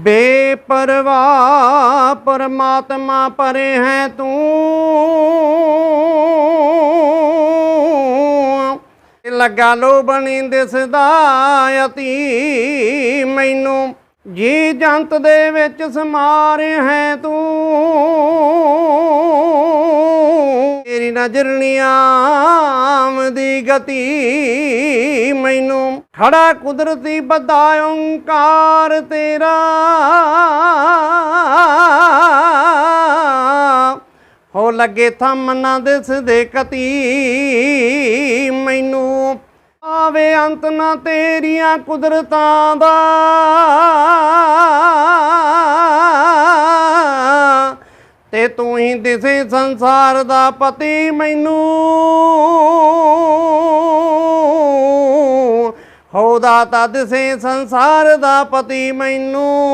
ਬੇਪਰਵਾਹ ਪਰਮਾਤਮਾ ਪਰੇ ਹੈ ਤੂੰ। ਲੱਗਾ ਲੋਬਣੀ ਦਿਸਦਾ ਅਤੀ ਮੈਨੂੰ। ਜੀ ਜੰਤ ਦੇ ਵਿੱਚ ਸਮਾਰ ਹੈ ਤੂੰ। ਤੇਰੀ ਨਜ਼ਰ ਨੀ ਆਮਦੀ ਗਤੀ ਮੈਨੂੰ। ਖੜਾ ਕੁਦਰਤੀ ਬੱਦਾ ਓੰਕਾਰ ਤੇਰਾ। ਹੋ ਲੱਗੇ ਥੰਮ ਨਾ ਦਿਸਦੇ ਕਤੀ ਮੈਨੂੰ। ਆਵੇ ਅੰਤ ਨਾ ਤੇਰੀਆਂ ਕੁਦਰਤਾਂ ਦਾ। ਤੇ ਤੂੰ ਹੀ ਦਿਸੇ ਸੰਸਾਰ ਦਾ ਪਤੀ ਮੈਨੂੰ। ਹੋਦਾ ਤਾਂ ਦਿਸੇ ਸੰਸਾਰ ਦਾ ਪਤੀ ਮੈਨੂੰ।